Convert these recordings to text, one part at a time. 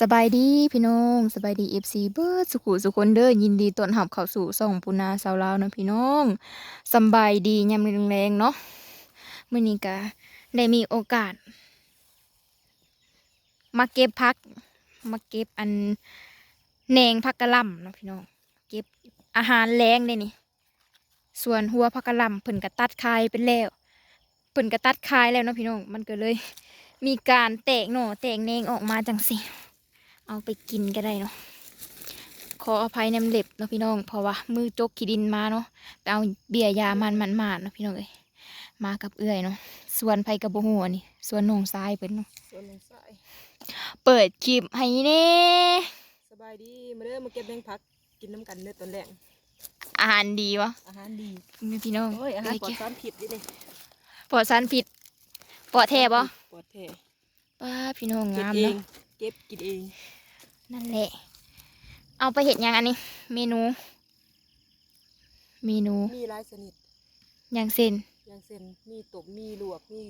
สบายดีพี่น้องสบายดีเอฟซีเบิร์ดสุขุสุคนเด้อยินดีต้อนรับเข้าสู่ส่องปุนาสาวลาวนะพี่น้องสบายดียามแรงๆเนาะมื้อนี้ก็ได้มีโอกาส มาเก็บพัก มาเก็บอันแหนงพักกะล่ำเนาะพี่น้องเก็บอาหารแรงได้นี่ ส่วนหัวพักกะล่ำเพิ่นก็ตัดคายไปแล้วเพิ่นก็ตัดคายแล้วเนาะพี่น้องมันก็เลย มีการแตกหน่อแตกแหนงออกมาจังสิ เอาไปกินก็ได้เนาะขออภัยน้ำเล็บเนาะพี่น้องเพราะว่ามือจกขี้ดินมาเนาะไปเอาเบียร์ยามันมันมาดเนาะพี่น้องเอ้ยมากับเอื้อยเนาะส่วนไผกับโบหัวนี่ส่วนหนองทรายเป็นเนาะส่วนลงสายเปิดคลิปให้เน่สบายดีมาเด้อมาเก็บแบงพักกินน้ำกันเนื้อตอนแรกอาหารดีวะอาหารดีนี่พี่น้องโอ้ยอาหารปลอดเก็บสารผิดดิเด้ปลอดสารพิษปลอดแท้บ่ปลอดแท้ป้าพี่น้องเก็บงามเอเนาะงเก็บกินเอง นั่นแหละ เอาไปเห็ดหยังอันนี้ เมนู เมนูมีหลายชนิดอย่างเส้นอย่างเช่นมีตบมีลวกมี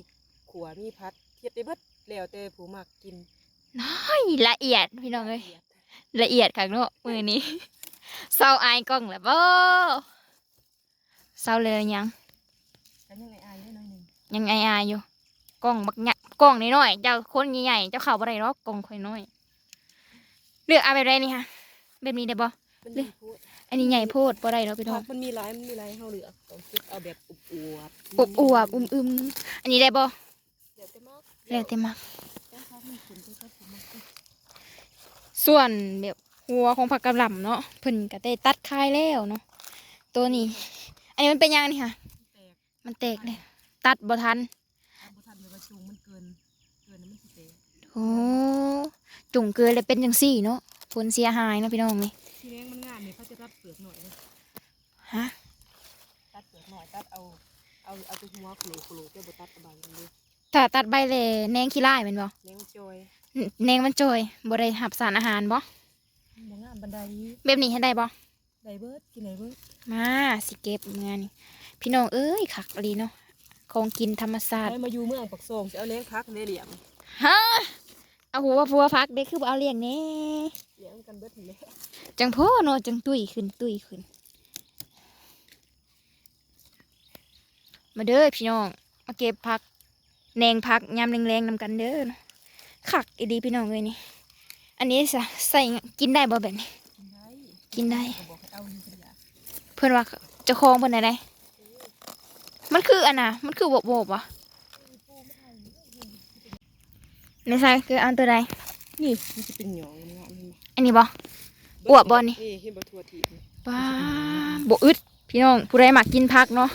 ขัวมีพัดเทียดได้เบิดแล้วแต่ผู้มักกินน้อยละเอียดพี่น้องเอ้ยละเอียดค่ะเนาะมือนี้ เศร้าอายกล้องแล้วบ่เศร้าเลยยังกันยังไงอายนิดหน่อยหนึงยังไงอายอยู่กล้องบักหยะกล้องน้อยๆเจ้าคนใหญ่ๆเจ้าเข่าบ่ได้หรอกกล้องค่อยน้อย เลือกเอาแบบไรนี่ค่ะแบบนี้ได้บ่มันเด้มีพูดอันนี้ใหญ่โพดบ่ได้เนาะพี่น้อพังกมันมีหลายมันมีหลายให้เฮาเลือกต้องเก็บเอาแบบอุบอวบอบอวบๆอึมๆอันนี้ได้บ่แล้วแต่มักแล้วแต่มักแต่พักมันขุนแต่ก็ผู้มักกินส่วนแบบหัวของผักกะหล่ำเนาะเพิ่นก็ได้ตัดคายแล้วเนาะตัวนี้ อันนี้มันเป็นยังนี่ค่ะแตกมันแตกเลยตัดบ่ทัน ถ้าบ่ทันเลยว่าสูงมันเกินเกินแล้วมันสิแตก โอ้ จุ่งเกลือเลยเป็นจังซี่เนาะผลเสียหายเนาะพี่น้องนี่ที่แรงมันงามเนี่ยเขาจะตัดเปลือกหน่อยเลยฮะตัดเปลือกหน่อยตัดเอาเอาเอาตัวหัวโขลโขลเจ้าบตัดกระบาลกันเลยถ้าตัดใบเลยแนงขี้ไล่เป็นบ่แรงจอยแนงมันจอยบ่ได้หับสารอาหารบ่บ่งามบันไดแบบนี้ให้ได้บ่ไดเบิร์ดกินไดเบิร์ดมาสิเก็บเมื่อนี่พี่น้องเอ้ยคักอีหลีเนาะของกินธรรมชาติให้มาอยู่เมืองปักซองจะเอาเลี้ยงพักในเหลี่ยมฮะ เอาหัวพัวพักเด้คือบ่เอาเลี้ยงแน่เลี้ยงกันเบิร์ดเลยจังพ่อเนาะจังตุ้ยขึ้นตุ้ยขึ้น มาเด้อพี่น้องมาเก็บผักแหนงผักยามแรงๆนำกันเด้อเนาะคักอีดีพี่น้องเลยนี่ อันนี้สะใส่กินได้บ่แบบนี้กินได้กินได้ก็บอกให้เอาอยู่ขยะเพื่อนว่าเจะคลองเพื่อนไหนได้มันคืออันน่ะ มันคือโบโบวะ ในใส่คืออันตัวใดนี่มันจะเป็นหยองงามนี่อันนี้บ่อวบบ่นี่นี่เห็นบ่ทั่วทีนี่ป้าโบอึดพี่น้องผู้ใดมักกินผักเนาะ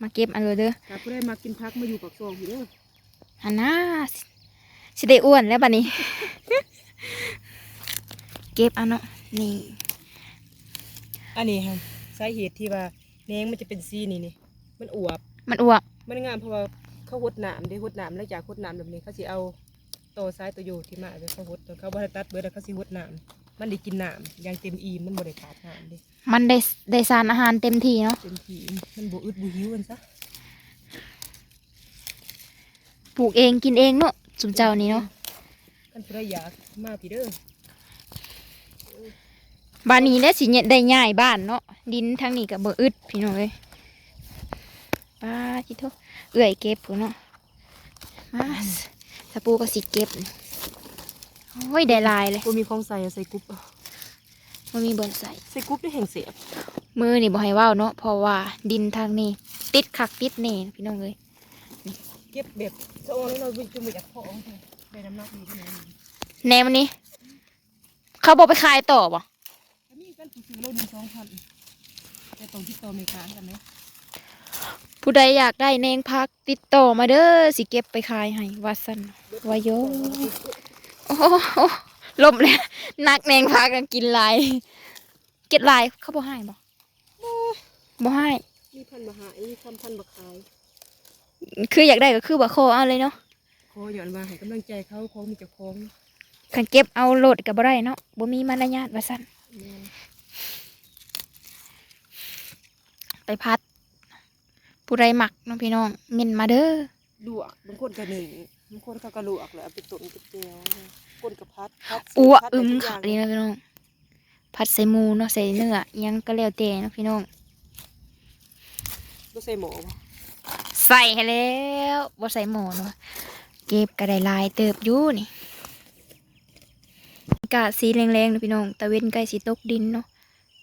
มาเก็บอันเลยเด้อถ้าผู้ใดมากินพักมาอยู่ปักซองอยู่เด้อหันหน้าสิสิได้อ้วนแล้วบัดนี้ เก็บเอันเนาะนี่อันนี้ฮะสาเหตุที่ว่าแหนงมันจะเป็นสีนี่นี่มันอวบมันอ้วกมันงามเพราะว่าเขาหดน้ำได้หดน้ำแล้วจากหดน้ำแบบนี้เขาสิเอา โตซ้ายตัวโยที่มาเลยเขาหดตอนเขาบริตัดเบิดแล้วเขาสิหดน้ำมันได้กินน้ำอย่างเต็มอิ่มมันบริขาดน้ำเดิมันได้ได้สารอาหารเต็มที่เนาะเต็มที่มันบอึดบุหิวกันซะปลูกเองกินเองเนาะสุมเจ้านี่เนาะกันผู้ใดอยากมาพี่เด้อบ้านนี้ได้สิเนี่ยได้ง่ายบ้านเนาะดินทางนี้กับเบออึดพี่น้องเลยป้าจิโตเอื่อยเก็บพู้นเนาะมา สปูก็สิเก็บ โอ้ยได้หลายเลยกูมีของใส่อะใส่กรุ๊ปเอามันมีบอนใส่ใส่กรุ๊ปได้แห่งเสียบมือนี่บ่ให้เว้าเนาะเพราะว่าดินทางนี้ ติดคักติดเน่พี่น้องเลยเก็บแบบจะเอาแล้วเราไปจุ่มไปจากพ่อเอาไปได้น้ำหนักดีขนาดนี้แนวมันนี้ เขาบอกไปขายต่อบ่อันนี้กันซื้อโลหนึ่งสองพันแต่ตรงที่โตอเมริกากันไหม ผู้ใดอยากได้แนงพักติดต่อมาเด้อสิเก็บไปขายให้ว่าซั่นวายโยโอ้โหลมเลยนักแนงพักกันกินหลาย เก็ดหลายเขาบ่ให้บ่บ่ให้มีพันมาหามีคำพันมาขาย คืออยากได้ก็คือบ่ขอเอาเลยเนาะขอหย่อนมาให้กำลังใจเขาของมีเจ้าของคันเก็บเอาโหลดก็บ่ได้เนาะบ่มีมารยาทว่าซั่นแม่นไปพัด ผู้ใดมักเน้องพี่น้องเม่นมาเด้อลวกบางคนก็หนึ่งบางคนเขาก็ลวกแล้วเอาไปตุ๋นกับเจียวกคนกับพัดพัดอ้วพัดอึมได้ทุกคักย่างดีนะพี่น้องผัดใส่หมูเนาะใส่เนื้ออิหยังก็แล้วแต่เนาะพี่น้องบ่ใส่หมูบ่ใส่ให้แล้วบ่ใส่หม้อเนาะเก็บก็ได้หลายเติบอยู่นี่อากาศสีแรงๆเนาะพี่น้องตะเวนใกล้สิตกดินเนาะ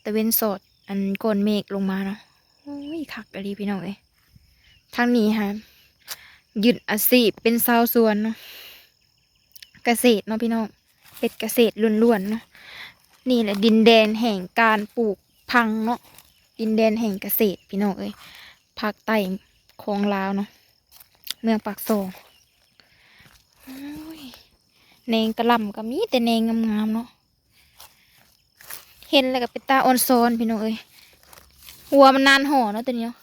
ตะเวนสดอันก้อนเมฆลงมาเนาะโอ้ยคักอะดีพี่น้องเอ้ย ทางนี้ฮะยึดอาชีพเป็นชาวสวนเนาะเกษตรเนาะพี่น้องเป็นเกษตรล้วนๆเนาะนี่แหละดินแดนแห่งการปลูกพังเนาะดินแดนแห่งเกษตรพี่น้องเอ้ยภาคใต้ของลาวเนาะเมืองปากซองโอ้ยเนงกระลำก็มีแต่เนงงามๆเนาะเห็นแล้วก็เป็นตาออนซอนพี่น้องเอ้ยหัวมันนานห่อเนาะตัวนี้เนาะ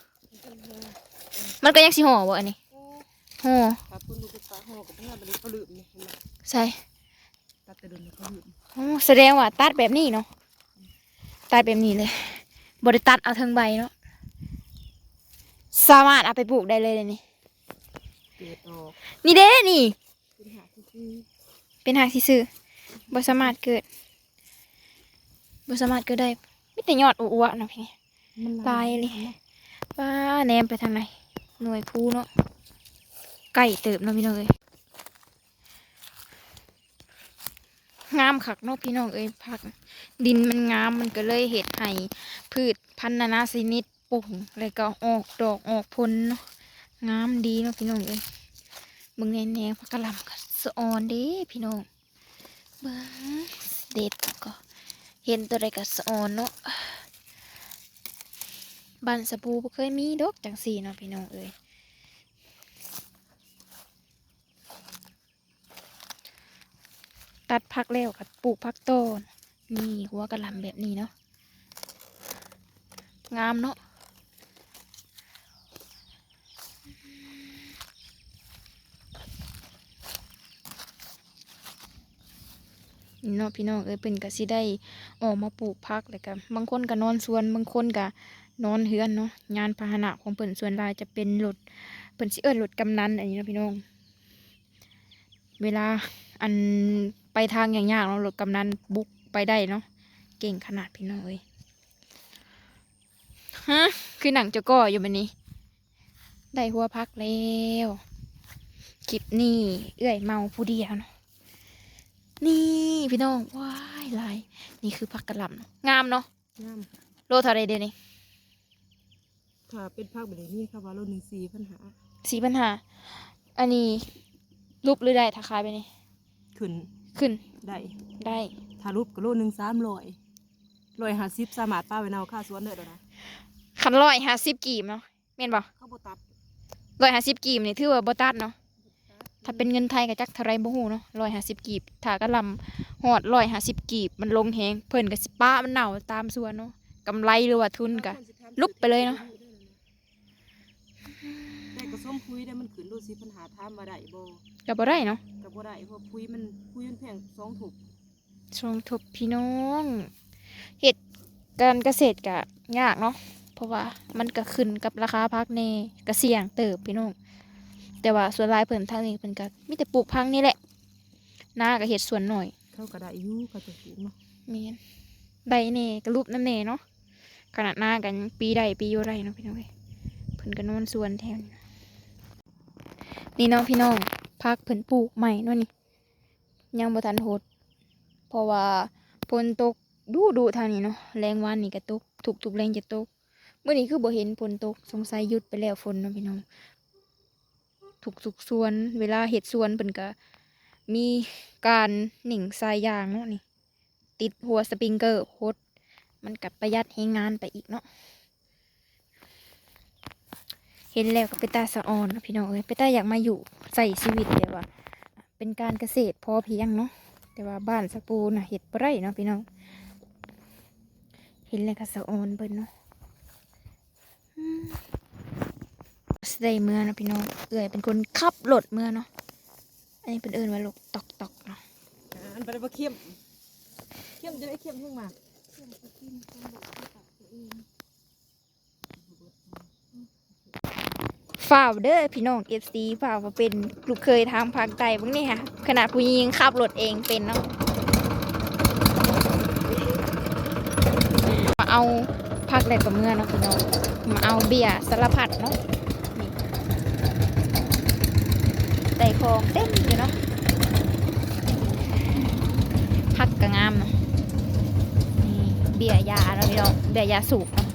มันก็ยังสิห่อบ่อันนี้ห่อปลาปุ่นลูกปลาห่อกับเพื่อนมันเขาลืมนี่เห็นไหมใส่ตัดแต่โดนเขาลืมอ๋อแสดงว่าตัดแบบนี้เนาะตัดแบบนี้เลยบริตัดเอาเทิงใบเนาะสามารถเอาไปปลูกได้เลยเลยนี่เกิดออกนี่เด้นี่ เป็นหาที่เป็นหางที่ซื้อบ่สามารถเกิดบ่สามารถเกิดได้ไม่แต่ยอดอ้วๆเนาะพี่มันลายเลยว้าแหนมไปทางไหน หน่วยภูเนาะไก่เติบเนาะพี่น้องเอ้ยงามคักเนาะพี่น้องเอ้ยผัก ดินมันงามมันก็เลยเห็ดให้พืชพันธุ์นานาชนิดปลูกแล้วก็ออกดอกออกผลเนาะงามดีเนาะพี่น้องเอ้ยเบิ่งแนงผักกะหล่ำก็สะออนเด้พี่น้องเบิ้งเด็ดก็เห็นตัวใดก็สะออนเนาะ บ้านสปูบ่เคยมีดอกจังสี่เนาะพี่น้องเอ้ยตัดพักแล้วก็ปลูกพักต้นนี่หัวกระลำแบบนี้เนาะงามเนาะนี่เนาะพี่น้องเอ้ยเป็นก็สิได้ออกมาปลูกพักแล้วก็บางคนก็นอนสวนบางคนก็ นอนเฮือนเนาะงานพาหนะของเปิ่นส่วนหลายจะเป็นรถเปิ่นสิเอิ้นรถกำนันอันนี้เนาะพี่น้อง เวลาอันไปทางอย่างยากๆเนาะรถกำนันบุกไปได้เนาะเก่งขนาดพี่น้องเอ้ยฮะคือหนังจะก่ออยู่แบบนี้ ได้หัวพักแล้วคลิปนี้ เอื้อยเมาผู้เดียวเนาะนี่พี่น้องว้ายลายนี่คือพักกระหล่ำเนาะงามเนาะงามโลเท่าไรเดี๋ยวนี้ ถ้าเป็นภาคแบบนี้ครับว่าโลหนึ่งสี่ปัญหาสี่ปัญหา อันนี้รูปหรือได้ถ้าขายไปนี่ขึ้นขึ้นได้ได้ถ้ารูปก็โลหนึ่งสามร้อยร้อยห้าสิบสามารถป้าไว้เนาค่าสวนเด้อเด้อนะคันร้อยห้าสิบกีบเนาะเม่นบ่เขาบ่ตัดร้อยห้าสิบกีบนี่ถือว่าบ่ตัดเนาะถ้าเป็นเงินไทยก็จักเท่าไรบ่ฮู้เนาะร้อยห้าสิบกีบถ้ากะลำหอดร้อยห้าสิบกีบมันลงแหงเพิ่นก็สิป้ามันเน่าตามส่วนเนาะกำไรหรือว่าทุนก็ลุบไปเลยเนาะแต่ก็ส้ มพุยได้มันขึ้นโลสิปัญหาถามว่าได้บ่ก็บ่ได้เนาะก็บ่ได้เพราะพุยมันพุยมันแพงสองถูกช่วงทบพี่น้องเฮ็ดการเกษตรก็ยากเนาะเพราะว่ามันก็ขึ้นกับราคาพักแน่ก็เสี่ยงเติบพี่น้องแต่ว่าส่วนหลายเพิ่นทางนี้เพิ่นก็มีแต่ปลูกพังนี่แหละนาก็เฮ็ดสวนหน่อย เขาก็ได้อยู่เขาจะสูงเนาะเมียนได้เน่กระรูปนั่นเน่เนาะขนาดหน้ากันปีใดปีโยไรเนาะพี่น้องเอ้ยเพิ่นก็นอนสวนแถวนี้ นี่เนาะพี่น้องพักเพิ่นปลูกใหม่นาะนี่ยังบ่ทันโหดเพราะว่าฝนตกดูดูทางนี้เนาะแรงวานนี่ก็ตกถูกถูกแรงจะตกเมื่อนี้คือบ่เห็นฝนตกสงสัยหยุดไปแล้วฝนเนาะพี่น้องถูกสุกสวน เวลาเห็ดสวนเพิ่นก็มีการหนิ่งทรายยางเนาะนี่ ติดหัวสปริงเกอร์โคตรมันกับประหยัดให้งานไปอีกเนาะ เห็นแล้วก็เป็นตาสะออนนะพี่น้องเอ้ยเป็นตาอยากมาอยู่ใส่ชีวิตแต่ว่า เป็นการเกษตรพอเพียงเนาะแต่ว่าบ้านสปูน่ะเห็ดไร่เนาะพี่น้องเห็นแล้วก็สะออนเบิ่นเนาะอืมสไดเมื่อนะพี่น้องเอ้ยเป็นคนขับรถเมื่อเนาะอันนี้เป็นเอิญว่าลูกตอกตอกเนาะอันไปบ่เข้มเข้มจะได้เข้มขึ้นมา ฝ่าวเด้อพี่น้อง FC ฝ่าวมาเป็นลูกเคยทางภาคใต้บ้างนี่ค่ะ ขนาดผู้หญิงขับรถเองเป็นเนาะมาเอาพักแหลกกับเมื่อเนาะพี่น้องมาเอาเบียร์สารพัดเนาะใส่ของเต็มอยู่เนาะพักกระงามเนาะนี่เบียร์ยาแล้วพี่น้องเบียร์ยาสูบเนาะ